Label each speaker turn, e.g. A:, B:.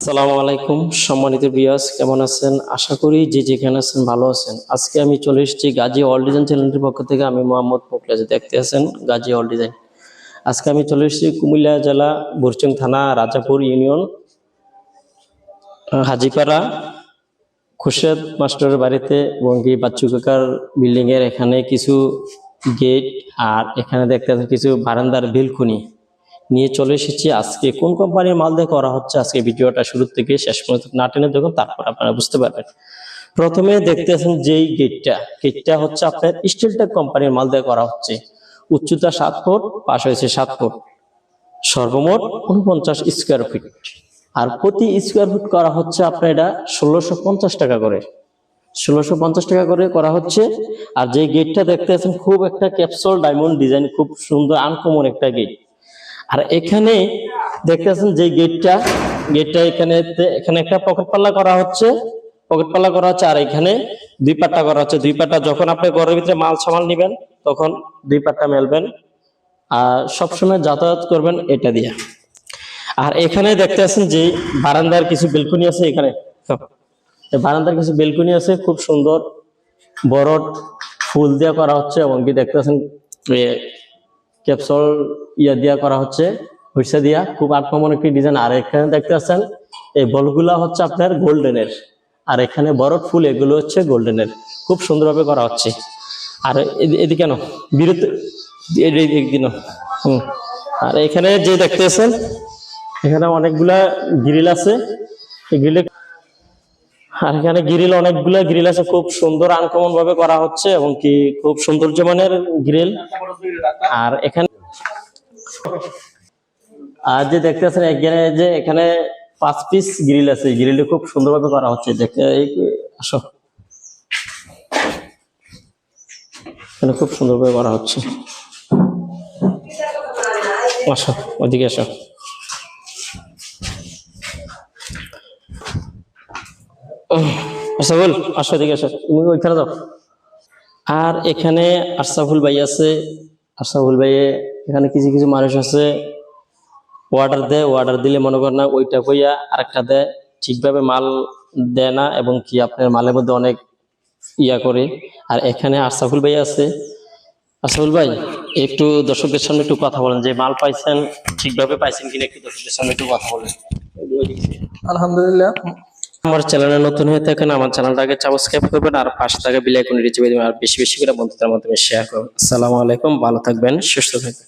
A: আসসালামু আলাইকুম সম্মানিত বিয়াস কেমন আছেন? আশা করি যে যেখানে আছেন ভালো আছেন। আজকে আমি চলে এসেছি গাজী অল ডিজাইন চ্যানেলটির পক্ষ থেকে। আমি মোহাম্মদ মোকলাজ দেখতে আছেন গাজী অল ডিজাইন। আজকে আমি চলে এসেছি কুমিল্লা জেলা বুরচং থানা রাজাপুর ইউনিয়ন, হাজিপাড়া খুরশেদ মাস্টারের বাড়িতে এবং কি বাচ্চু কাকার বিল্ডিং এর এখানে কিছু গেট আর এখানে দেখতে পাচ্ছেন কিছু বারান্দার বিলকুনি। নিয়ে চলে এসেছি। আজকে কোন কোম্পানির মাল দিয়ে করা হচ্ছে? আজকে ভিডিওটা শুরু থেকে শেষ পর্যন্ত না টেনে দেখুন, তারপর আপনারা বুঝতে পারবেন। প্রথমে দেখতে আছেন যেই গেটটা গেটটা হচ্ছে আপনার স্টিলটেক কোম্পানির মাল দিয়ে করা হচ্ছে। উচ্চতা সাত ফুট, পাশ হয়েছে সাত ফুট। সর্বমোট উনপঞ্চাশ স্কোয়ার ফিট আর প্রতি স্কোয়ার ফিট করা হচ্ছে আপনার এটা ষোলোশো পঞ্চাশ টাকা করে। ষোলোশো পঞ্চাশ টাকা করে করা হচ্ছে। আর যে গেটটা দেখতে আছেন খুব একটা ক্যাপসুল ডায়মন্ড ডিজাইন খুব সুন্দর আনকমন একটা গেট আর এখানে দেখতে পাচ্ছেন যে গেটটা গেটটা এখানে এখানে একটা পকেট পাল্লা করা হচ্ছে। পকেট পাল্লা করা হচ্ছে আর এখানে দুই পাট্টা করা হচ্ছে। দুই পাট্টা যখন আপনি ঘরের ভিতরে মাল সামাল নেবেন, তখন দুই পাট্টা মেলবেন। আর সবসময় যাতায়াত করবেন এটা দিয়ে। আর এখানে দেখতে পাচ্ছেন যে বারান্দার কিছু বেলকুনি আছে এখানে। বারান্দার কিছু বেলকনি আছে, খুব সুন্দর বড় ফুল দিয়ে করা হচ্ছে এবং কি দেখতে পাচ্ছেন ক্যাপসুল ইয়া দিয়া করা হচ্ছে হইসা দিয়া। খুব আটকমন একটি ডিজাইন আর এখানে দেখতে পাচ্ছেন, এই বলগুলা হচ্ছে আপনার গোল্ডেনের আর এখানে বড় ফুল, এগুলো হচ্ছে গোল্ডেনের খুব সুন্দরভাবে করা হচ্ছে। আর এদি- এদিকে কেন? বিরতি একদিন হুম। আর এখানে যে দেখতে দেখতেছেন এখানে অনেকগুলা গ্রিল আছে। গ্রিলে আর এখানে গ্রিল অনেকগুলা গ্রিল আছে। খুব সুন্দর আনকমন ভাবে করা হচ্ছে, এবং কি খুব সৌন্দর্য মানের গ্রিল আর এখানে আর যে দেখতে আছেন এখানে যে এখানে পাঁচ পিস গ্রিল আছে গ্রিলটা খুব সুন্দরভাবে করা হচ্ছে। দেখতে আসো। এখানে খুব সুন্দরভাবে করা হচ্ছে। আসো, ওদিকে আসো। আশাফুল আসো এদিকে আসো। তুমি ওইখানে যাও। আর এখানে আশরাফুল ভাই আছে। আশরাফুল ভাই এখানে কিছু কিছু মানুষ আছে। অর্ডার দেয় অর্ডার দিলে মনে করেন না ওইটা কইয়া আরেকটা দেয়। ঠিকভাবে মাল দেয় না এবং কি আপনার মালের মধ্যে অনেক ইয়া করে। আর এখানে আশরাফুল ভাই আছে। আশরাফুল ভাই, একটু দর্শকদের সামনে একটু কথা বলেন যে মাল পাইছেন, ঠিকভাবে পাইছেন কিনা একটু দর্শকদের সামনে একটু কথা বলেন।
B: আলহামদুলিল্লাহ।
A: আমার চ্যানেলে নতুন হয়ে থাকেন, আমার চ্যানেলটাকে সাবস্ক্রাইব করবেন আর পাশে থাকা বেল আইকনে দেবেন আর বেশি বেশি করে বন্ধুদের মাধ্যমে শেয়ার করবেন। আসসালামু আলাইকুম, ভালো থাকবেন, সুস্থ থাকবেন।